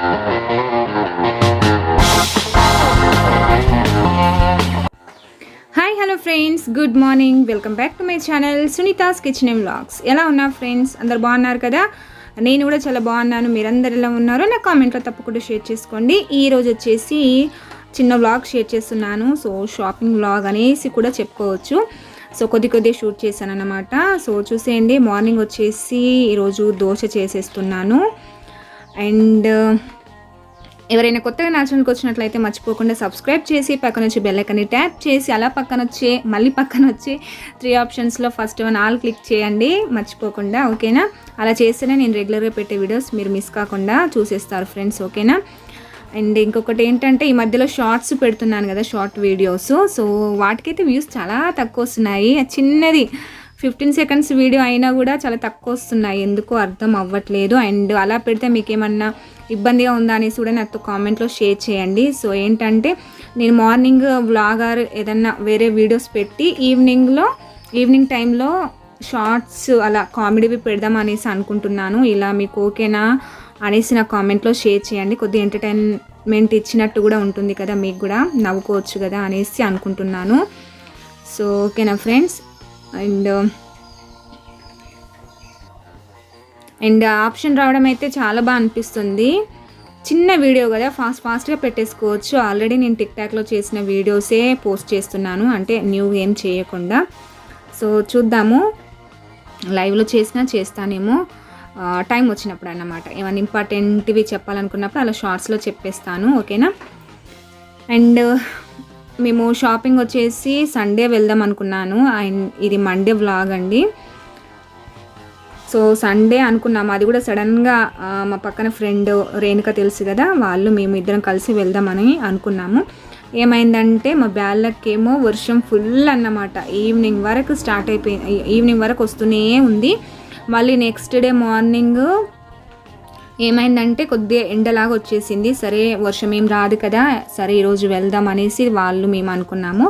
Hi hello friends. Good morning. Welcome back to my channel Sunita's kitchen and vlogs. ఎలా ఉన్నారు friends? అందరు బాగున్నారు కదా? నేను కూడా చాలా బాగున్నాను. మీరందరు ఎలా ఉన్నారో నా కామెంట్లో తప్పకుండా షేర్ చేసుకోండి. ఈ రోజు వచ్చేసి చిన్న వ్లాగ్ షేర్ చేస్తున్నాను. సో షాపింగ్ వ్లాగ్ అనేసి కూడా చెప్పుకోవచ్చు. సో కొద్ది కొద్ది షూట్ చేశాను అనమాట సో చూసేయండి. మార్నింగ్ వచ్చేసి ఈరోజు దోశ చేసేస్తున్నాను. అండ్ ఎవరైనా కొత్తగా నా ఛానల్కి వచ్చినట్లయితే మర్చిపోకుండా సబ్స్క్రైబ్ చేసి పక్కన వచ్చి బెల్లైకన్ని ట్యాప్ చేసి అలా పక్కన వచ్చే మళ్ళీ పక్కన వచ్చే త్రీ ఆప్షన్స్లో ఫస్ట్ వన్ ఆల్ క్లిక్ చేయండి. మర్చిపోకుండా ఓకేనా? అలా చేస్తేనే నేను రెగ్యులర్గా పెట్టే వీడియోస్ మీరు మిస్ కాకుండా చూసేస్తారు ఫ్రెండ్స్ ఓకేనా? అండ్ ఇంకొకటి ఏంటంటే ఈ మధ్యలో షార్ట్స్ పెడుతున్నాను కదా షార్ట్ వీడియోస్ సో వాటికైతే వ్యూస్ చాలా తక్కువ వస్తున్నాయి. చిన్నది ఫిఫ్టీన్ సెకండ్స్ వీడియో అయినా కూడా చాలా తక్కువ వస్తున్నాయి. ఎందుకు అర్థం అవ్వట్లేదు. అండ్ అలా పెడితే మీకు ఏమన్నా ఇబ్బందిగా ఉందా అనేసి కూడా నాతో కామెంట్లో షేర్ చేయండి. సో ఏంటంటే నేను మార్నింగ్ వ్లాగర్ ఏదన్నా వేరే వీడియోస్ పెట్టి ఈవినింగ్లో ఈవినింగ్ టైంలో షార్ట్స్ అలా కామెడీవి పెడదాం అనేసి అనుకుంటున్నాను. ఇలా మీకు ఓకేనా అనేసి నా కామెంట్లో షేర్ చేయండి. కొద్దిగా ఎంటర్టైన్మెంట్ ఇచ్చినట్టు కూడా ఉంటుంది కదా మీకు కూడా నవ్వుకోవచ్చు కదా అనేసి అనుకుంటున్నాను. సో ఓకేనా ఫ్రెండ్స్? అండ్ అండ్ ఆప్షన్ రావడం అయితే చాలా బాగా అనిపిస్తుంది. చిన్న వీడియో కదా ఫాస్ట్ ఫాస్ట్గా పెట్టేసుకోవచ్చు. ఆల్రెడీ నేను టిక్ టాక్లో చేసిన వీడియోసే పోస్ట్ చేస్తున్నాను. అంటే న్యూ ఏం చేయకుండా. సో చూద్దాము. లైవ్లో చేసినా చేస్తానేమో. టైం వచ్చినప్పుడు అన్నమాట. ఏమైనా ఇంపార్టెంట్వి చెప్పాలనుకున్నప్పుడు అలా షార్ట్స్లో చెప్పేస్తాను. ఓకేనా? అండ్ మేము షాపింగ్ వచ్చేసి సండే వెళ్దాం అనుకున్నాను. అండ్ ఇది మండే వ్లాగ్ అండి. సో సండే అనుకున్నాము అది కూడా సడన్గా మా పక్కన ఫ్రెండ్ రేణుక తెలుసు కదా వాళ్ళు మేము ఇద్దరం కలిసి వెళ్దామని అనుకున్నాము. ఏమైందంటే మా బ్యాళ్ళకేమో వర్షం ఫుల్ అన్నమాట. ఈవినింగ్ వరకు స్టార్ట్ అయిపోయింది ఈవినింగ్ వరకు వస్తూనే ఉంది. మళ్ళీ నెక్స్ట్ డే మార్నింగ్ ఏమైందంటే కొద్దిగా ఎండలాగా వచ్చేసింది. సరే వర్షం ఏం రాదు కదా సరే ఈరోజు వెళ్దాం అనేసి వాళ్ళు మేము అనుకున్నాము.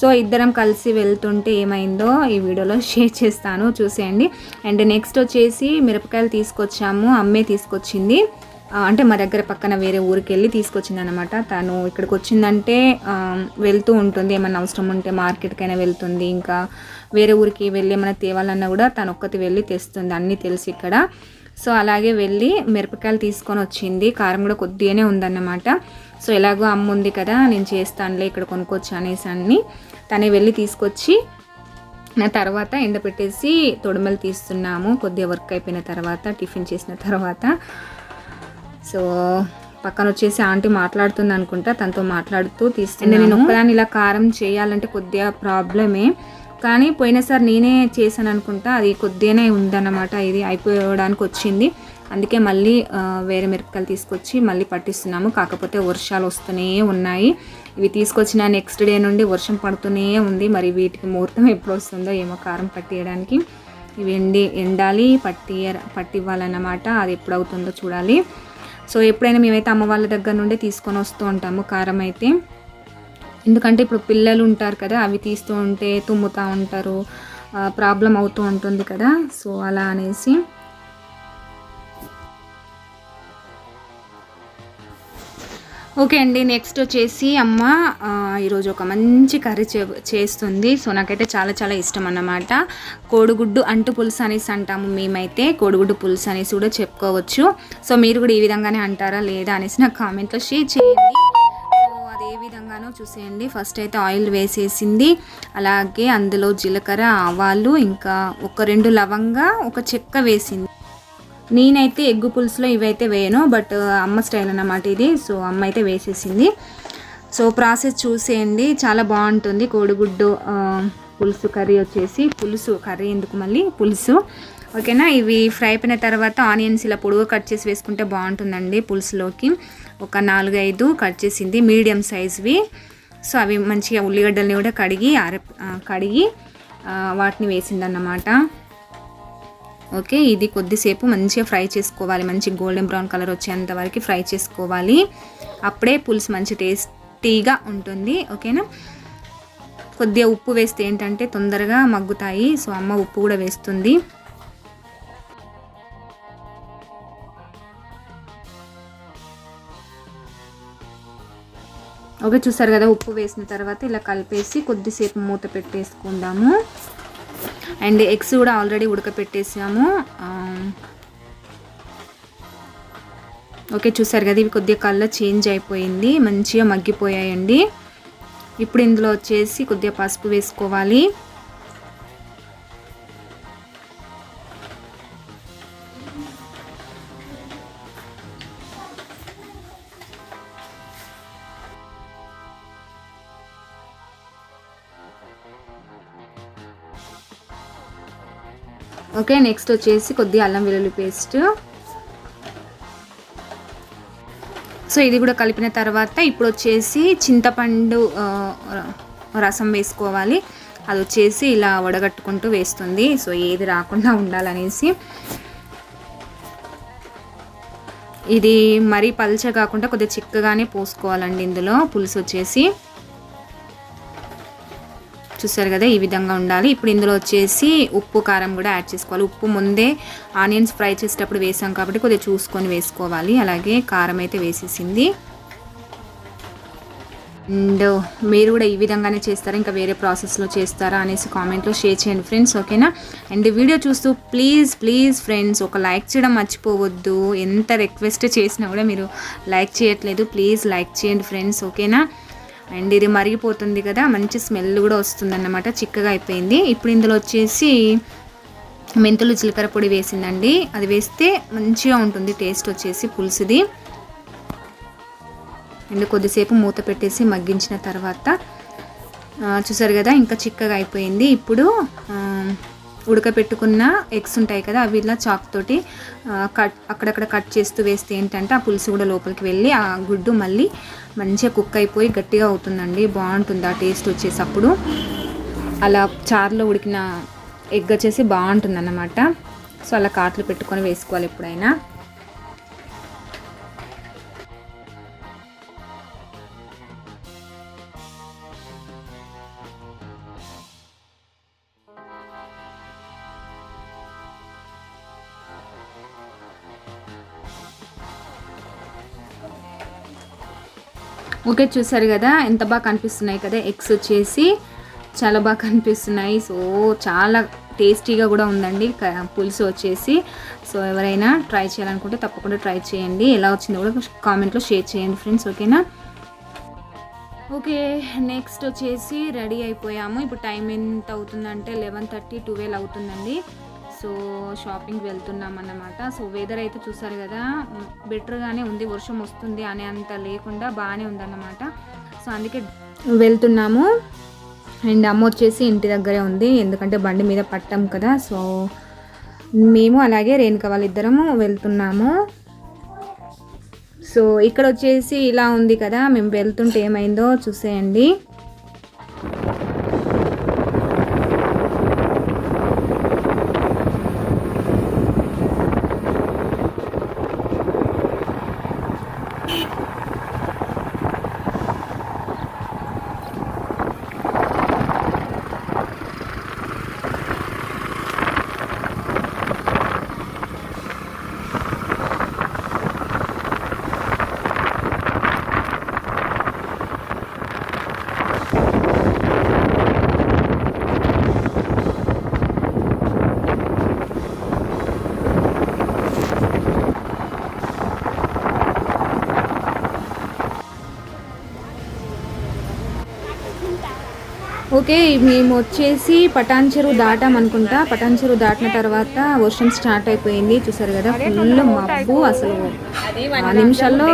సో ఇద్దరం కలిసి వెళ్తుంటే ఏమైందో ఈ వీడియోలో షేర్ చేస్తాను చూసేయండి. అండ్ నెక్స్ట్ వచ్చేసి మిరపకాయలు తీసుకొచ్చాము అమ్మే తీసుకొచ్చింది. అంటే మా దగ్గర పక్కన వేరే ఊరికి వెళ్ళి తీసుకొచ్చింది అనమాట తను ఇక్కడికి వచ్చిందంటే వెళ్తూ ఉంటుంది. ఏమైనా అవసరం ఉంటే మార్కెట్కైనా వెళ్తుంది. ఇంకా వేరే ఊరికి వెళ్ళి ఏమైనా తేవాలన్నా కూడా తను ఒక్కటి వెళ్ళి తెస్తుంది. అన్నీ తెలిసి ఇక్కడ. సో అలాగే వెళ్ళి మిరపకాయలు తీసుకొని వచ్చింది. కారం కూడా కొద్దిగానే ఉందన్నమాట. సో ఎలాగో అమ్మ ఉంది కదా నేను చేస్తానులే ఇక్కడ కొనుక్కొచ్చు అనేసి అన్ని. తనే వెళ్ళి తీసుకొచ్చి నా తర్వాత ఎండ పెట్టేసి తొడిమలు తీస్తున్నాము. కొద్దిగా వర్క్ అయిపోయిన తర్వాత టిఫిన్ చేసిన తర్వాత. సో పక్కన వచ్చేసి ఆంటీ మాట్లాడుతుంది అనుకుంటా తనతో మాట్లాడుతూ తీస్తుంది నేను ఒక్కదాన్ని ఇలా కారం చేయాలంటే కొద్దిగా ప్రాబ్లమే. కానీ పోయినసారి నేనే చేశాను అనుకుంటా అది కొద్దిగానే ఉందన్నమాట ఇది అయిపోవడానికి వచ్చింది. అందుకే మళ్ళీ వేరే మిరపకాయలు తీసుకొచ్చి మళ్ళీ పట్టిస్తున్నాము. కాకపోతే వర్షాలు వస్తూనే ఉన్నాయి. ఇవి తీసుకొచ్చిన నెక్స్ట్ డే నుండి వర్షం పడుతూనే ఉంది. మరి వీటికి ముహూర్తం ఎప్పుడు వస్తుందో ఏమో కారం పట్టియడానికి. ఇవి ఎండి ఎండాలి పట్టి పట్టివ్వాలన్నమాట. అది ఎప్పుడు అవుతుందో చూడాలి. సో ఎప్పుడైనా మేమైతే అమ్మ వాళ్ళ దగ్గర నుండి తీసుకొని వస్తూ ఉంటాము కారం అయితే. ఎందుకంటే ఇప్పుడు పిల్లలు ఉంటారు కదా అవి తీస్తూ ఉంటే తుమ్ముతూ ఉంటారు ప్రాబ్లం అవుతూ ఉంటుంది కదా. సో అలా అనేసి. ఓకే అండి నెక్స్ట్ వచ్చేసి అమ్మ ఈరోజు ఒక మంచి కర్రీ చే చేస్తుంది. సో నాకైతే చాలా చాలా ఇష్టం అన్నమాట. కోడిగుడ్డు అంటు పులుసు అనేసి అంటాము మేమైతే. కోడిగుడ్డు పులుసు అనేసి కూడా చెప్పుకోవచ్చు. సో మీరు కూడా ఈ విధంగానే అంటారా లేదా అనేసి నాకు కామెంట్లో షేర్ చేయండి. ఏ విధంగానో చూసేయండి. ఫస్ట్ అయితే ఆయిల్ వేసేసింది. అలాగే అందులో జీలకర్ర ఆవాలు ఇంకా ఒక రెండు లవంగా ఒక చెక్క వేసింది. నేనైతే ఎగ్గు పులుసులో ఇవైతే వేయను బట్ అమ్మ స్టైల్ అన్నమాట ఇది. సో అమ్మ అయితే వేసేసింది. సో ప్రాసెస్ చూసేయండి. చాలా బాగుంటుంది. కోడిగుడ్డు పులుసు కర్రీ వచ్చేసి పులుసు కర్రీ ఎందుకు మళ్ళీ? పులుసు. ఓకేనా? ఇవి ఫ్రై అయిపోయిన తర్వాత ఆనియన్స్ ఇలా పొడుగు కట్ చేసి వేసుకుంటే బాగుంటుందండి పులుసులోకి. ఒక నాలుగైదు కట్ చేసింది మీడియం సైజ్వి. సో అవి మంచిగా ఉల్లిగడ్డల్ని కూడా కడిగి అర కడిగి వాటిని వేసిందన్నమాట. ఓకే ఇది కొద్దిసేపు మంచిగా ఫ్రై చేసుకోవాలి. మంచి గోల్డెన్ బ్రౌన్ కలర్ వచ్చేంత వరకు ఫ్రై చేసుకోవాలి. అప్పుడే పులుసు మంచి టేస్టీగా ఉంటుంది. ఓకేనా? కొద్దిగా ఉప్పు వేస్తే ఏంటంటే తొందరగా మగ్గుతాయి. సో అమ్మ ఉప్పు కూడా వేస్తుంది. ఓకే చూసారు కదా ఉప్పు వేసిన తర్వాత ఇలా కలిపేసి కొద్దిసేపు మూత పెట్టేసుకుందాము. అండ్ ఎగ్స్ కూడా ఆల్రెడీ ఉడకపెట్టేసాము. ఓకే చూసారు కదా ఇవి కొద్దిగా కలర్ చేంజ్ అయిపోయింది మంచిగా మగ్గిపోయాయండి. ఇప్పుడు ఇందులో వచ్చేసి కొద్దిగా పసుపు వేసుకోవాలి. ఓకే నెక్స్ట్ వచ్చేసి కొద్దిగా అల్లం వెల్లుల్లి పేస్ట్ సో ఇది కూడా కలిపిన తర్వాత ఇప్పుడు వచ్చేసి చింతపండు రసం వేసుకోవాలి. అది వచ్చేసి ఇలా వడగట్టుకుంటూ వేస్తుంది. సో ఏది రాకుండా ఉండాలనేసి. ఇది మరీ పల్చ కాకుండా కొద్దిగా చిక్కగానే పోసుకోవాలండి ఇందులో. పులుసు వచ్చేసి. చూసారు కదా ఈ విధంగా ఉండాలి. ఇప్పుడు ఇందులో వచ్చేసి ఉప్పు కారం కూడా యాడ్ చేసుకోవాలి. ఉప్పు ముందే ఆనియన్స్ ఫ్రై చేసేటప్పుడు వేసాం కాబట్టి కొద్దిగా చూసుకొని వేసుకోవాలి. అలాగే కారం అయితే వేసేసింది. అండ్ మీరు కూడా ఈ విధంగానే చేస్తారా ఇంకా వేరే ప్రాసెస్లో చేస్తారా అనేసి కామెంట్లో షేర్ చేయండి ఫ్రెండ్స్ ఓకేనా? అండ్ వీడియో చూస్తూ ప్లీజ్ ప్లీజ్ ఫ్రెండ్స్ ఒక లైక్ చేయడం మర్చిపోవద్దు. ఎంత రిక్వెస్ట్ చేసినా కూడా మీరు లైక్ చేయట్లేదు. ప్లీజ్ లైక్ చేయండి ఫ్రెండ్స్ ఓకేనా? అండ్ ఇది మరిగిపోతుంది కదా మంచి స్మెల్ కూడా వస్తుంది అన్నమాట చిక్కగా అయిపోయింది. ఇప్పుడు ఇందులో వచ్చేసి మెంతులు జీలకర్ర పొడి వేసిందండి. అది వేస్తే మంచిగా ఉంటుంది టేస్ట్ వచ్చేసి పులుసుది. అండ్ కొద్దిసేపు మూత పెట్టేసి మగ్గించిన తర్వాత చూసారు కదా ఇంకా చిక్కగా అయిపోయింది. ఇప్పుడు ఉడకపెట్టుకున్న ఎగ్స్ ఉంటాయి కదా అవి ఇలా చాక్ తోటి కట్ అక్కడక్కడ కట్ చేస్తూ వేస్తే ఏంటంటే ఆ పులుసు కూడా లోపలికి వెళ్ళి ఆ గుడ్డు మళ్ళీ మంచిగా కుక్ అయిపోయి గట్టిగా అవుతుందండి బాగుంటుంది ఆ టేస్ట్ వచ్చేసి అప్పుడు అలా చారులో ఉడికిన ఎగ్ వచ్చేసి బాగుంటుంది అన్నమాట సో అలా కాట్లు పెట్టుకొని వేసుకోవాలి ఎప్పుడైనా. ఓకే చూసారు కదా ఎంత బాగా కనిపిస్తున్నాయి కదా ఎగ్స్ వచ్చేసి. చాలా బాగా కనిపిస్తున్నాయి. సో చాలా టేస్టీగా కూడా ఉందండి. క- పులుసు వచ్చేసి. సో ఎవరైనా ట్రై చేయాలనుకుంటే తప్పకుండా ట్రై చేయండి. ఎలా వచ్చిందో కూడా కామెంట్లో షేర్ చేయండి ఫ్రెండ్స్ ఓకేనా? ఓకే నెక్స్ట్ వచ్చేసి రెడీ అయిపోయాము. ఇప్పుడు టైం ఎంత అవుతుందంటే లెవెన్ థర్టీ ట్వెల్వ్ అవుతుందండి. సో షాపింగ్ వెళ్తున్నాం అన్నమాట. సో వెదర్ అయితే చూసారు కదా బెటర్గానే ఉంది వర్షం వస్తుంది అనే అంత లేకుండా బాగానే ఉందన్నమాట. సో అందుకే వెళ్తున్నాము. అండ్ అమ్మ వచ్చేసి ఇంటి దగ్గరే ఉంది ఎందుకంటే బండి మీద పట్టాం కదా. సో మేము అలాగే రేణుక వాళ్ళిద్దరము వెళ్తున్నాము. సో ఇక్కడ వచ్చేసి ఇలా ఉంది కదా మేము వెళ్తుంటే ఏమైందో చూసేయండి. ఓకే మేము వచ్చేసి పటాన్ చెరువు దాటాం అనుకుంటా. పటాన్ చెరువు దాటిన తర్వాత వర్షం స్టార్ట్ అయిపోయింది. చూసారు కదా ఫుల్ మబ్బు అసలు. ఆ నిమిషాల్లో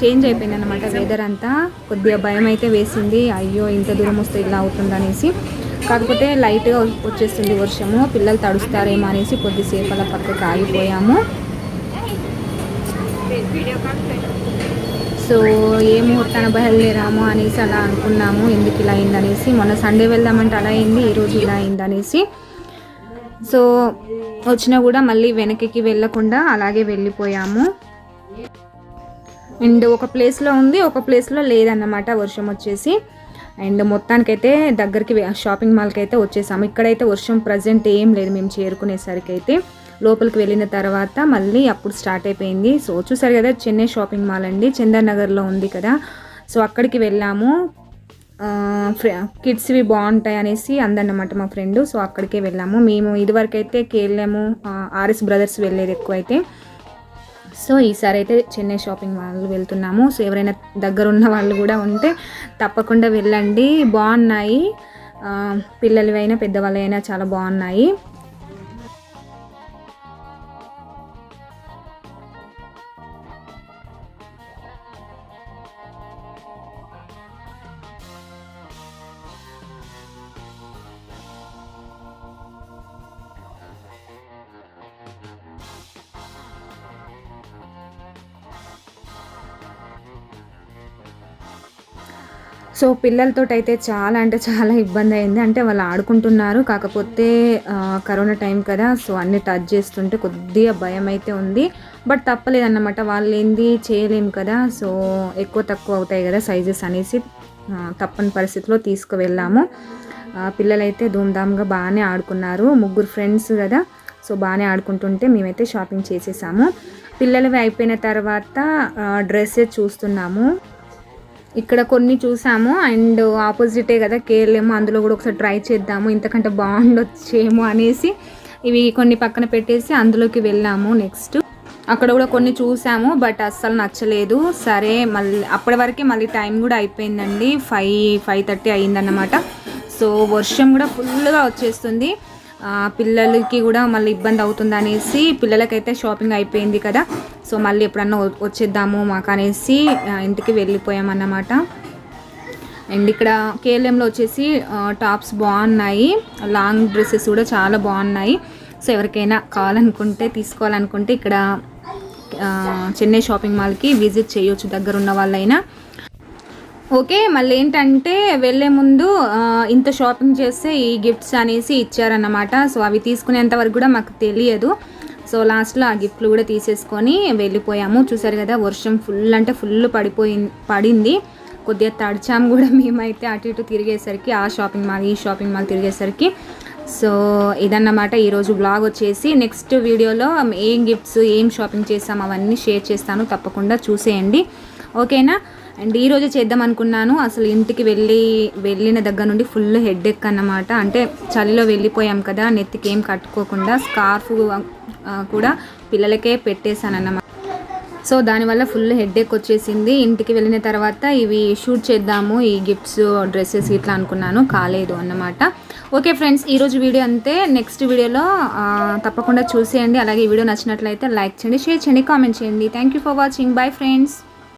చేంజ్ అయిపోయింది అనమాట వెదర్ అంతా. కొద్దిగా భయం అయితే వేసింది. అయ్యో ఇంత దూరం వస్తే ఇలా అవుతుంది అనేసి. కాకపోతే లైట్గా వచ్చేస్తుంది వర్షము. పిల్లలు తడుస్తారేమో అనేసి కొద్దిసేపు అలా పక్కకు ఆగిపోయాము. సో ఏ ముహూర్తాన బయలుదేరాము అనేసి అలా అనుకున్నాము. ఎందుకు ఇలా అయిందనేసి మొన్న సండే వెళ్దామంటే అలా అయింది ఈరోజు ఇలా అయిందనేసి. సో వచ్చినా కూడా మళ్ళీ వెనక్కి వెళ్ళకుండా అలాగే వెళ్ళిపోయాము. అండ్ ఒక ప్లేస్లో ఉంది ఒక ప్లేస్లో లేదన్నమాట వర్షం వచ్చేసి. అండ్ మొత్తానికైతే దగ్గరికి షాపింగ్ మాల్కి అయితే వచ్చేసాము. ఇక్కడైతే వర్షం ప్రజెంట్ ఏం లేదు మేము చేరుకునేసరికి అయితే లోపలికి వెళ్ళిన తర్వాత మళ్ళీ అప్పుడు స్టార్ట్ అయిపోయింది. సో చూసారు కదా చెన్నై షాపింగ్ మాల్ అండి. చందన్ నగర్లో ఉంది కదా. సో అక్కడికి వెళ్ళాము. కిడ్స్వి బాగుంటాయి అనేసి అందన్నమాట మా ఫ్రెండ్. సో అక్కడికే వెళ్ళాము. మేము ఇదివరకు అయితే కేళ్ళాము ఆర్ఎస్ బ్రదర్స్ వెళ్ళేది ఎక్కువ అయితే సో ఈసారి అయితే చెన్నై షాపింగ్ మాల్ వెళ్తున్నాము. సో ఎవరైనా దగ్గర ఉన్న వాళ్ళు కూడా ఉంటే తప్పకుండా వెళ్ళండి. బాగున్నాయి. పిల్లలవైనా పెద్దవాళ్ళైనా చాలా బాగున్నాయి. సో పిల్లలతోటైతే అయితే చాలా అంటే చాలా ఇబ్బంది అయింది. అంటే వాళ్ళు ఆడుకుంటున్నారు. కాకపోతే కరోనా టైం కదా సో అన్ని టచ్ చేస్తుంటే కొద్దిగా భయం అయితే ఉంది. బట్ తప్పలేదన్నమాట. వాళ్ళు ఏంది చేయలేము కదా సో ఎక్కువ తక్కువ అవుతాయి కదా సైజెస్ అనేసి తప్పని పరిస్థితిలో తీసుకువెళ్ళాము. పిల్లలైతే ధూమ్ధామ్గా బాగానే ఆడుకున్నారు. ముగ్గురు ఫ్రెండ్స్ కదా సో బాగానే ఆడుకుంటుంటే మేమైతే షాపింగ్ చేసేసాము. పిల్లలవి అయిపోయిన తర్వాత డ్రెస్సెస్ చూస్తున్నాము. ఇక్కడ కొన్ని చూసాము అండ్ ఆపోజిటే కదా కేర్లేము అందులో కూడా ఒకసారి ట్రై చేద్దాము ఇంతకంటే బాగుండొచ్చేమో అనేసి ఇవి కొన్ని పక్కన పెట్టేసి అందులోకి వెళ్ళాము నెక్స్ట్. అక్కడ కూడా కొన్ని చూసాము బట్ అస్సలు నచ్చలేదు. సరే మళ్ళీ అప్పటి వరకే మళ్ళీ టైం కూడా అయిపోయిందండి. ఫైవ్ ఫైవ్ థర్టీ అయిందన్నమాట సో వర్షం కూడా ఫుల్గా వచ్చేస్తుంది. పిల్లలకి కూడా మళ్ళీ ఇబ్బంది అవుతుంది అనేసి పిల్లలకైతే షాపింగ్ అయిపోయింది కదా. సో మళ్ళీ ఎప్పుడన్నా వచ్చేద్దాము మాకు అనేసి ఇంటికి వెళ్ళిపోయామన్నమాట. అండ్ ఇక్కడ కేఎల్ఎంలో వచ్చేసి టాప్స్ బాగున్నాయి. లాంగ్ డ్రెస్సెస్ కూడా చాలా బాగున్నాయి. సో ఎవరికైనా కావాలనుకుంటే తీసుకోవాలనుకుంటే ఇక్కడ చెన్నై షాపింగ్ మాల్కి విజిట్ చేయొచ్చు దగ్గర ఉన్న వాళ్ళైనా. ఓకే మళ్ళీ ఏంటంటే వెళ్ళే ముందు ఇంత షాపింగ్ చేస్తే ఈ గిఫ్ట్స్ అనేసి ఇచ్చారన్నమాట. సో అవి తీసుకునేంత వరకు కూడా మాకు తెలియదు. సో లాస్ట్లో ఆ గిఫ్ట్లు కూడా తీసేసుకొని వెళ్ళిపోయాము. చూసారు కదా వర్షం ఫుల్ అంటే ఫుల్ పడిపోయి పడింది. కొద్దిగా తడిచాము కూడా మేమైతే అటు ఇటు తిరిగేసరికి ఆ షాపింగ్ మాల్ ఈ షాపింగ్ మాల్ తిరిగేసరికి. సో ఇదన్నమాట ఈరోజు బ్లాగ్ వచ్చేసి. నెక్స్ట్ వీడియోలో ఏం గిఫ్ట్స్ ఏం షాపింగ్ చేస్తాం అవన్నీ షేర్ చేస్తాను. తప్పకుండా చూసేయండి. ఓకేనా? అండ్ ఈరోజు చేద్దాం అనుకున్నాను. అసలు ఇంటికి వెళ్ళి వెళ్ళిన దగ్గర నుండి ఫుల్ హెడ్ ఎక్ అన్నమాట. అంటే చలిలో వెళ్ళిపోయాం కదా నెత్తికి ఏం కట్టుకోకుండా స్కార్ఫ్ కూడా పిల్లలకే పెట్టేశాను అన్నమాట సో దానివల్ల ఫుల్ హెడ్ ఎక్ వచ్చేసింది. ఇంటికి వెళ్ళిన తర్వాత ఇవి షూట్ చేద్దాము ఈ గిఫ్ట్స్ డ్రెస్సెస్ ఇట్లా అనుకున్నాను. కాలేదు అన్నమాట. ఓకే ఫ్రెండ్స్ ఈరోజు వీడియో అంతే. నెక్స్ట్ వీడియోలో తప్పకుండా చూసేయండి. అలాగే ఈ వీడియో నచ్చినట్లయితే లైక్ చేయండి షేర్ చేయండి కామెంట్ చేయండి. Thank you for watching bye friends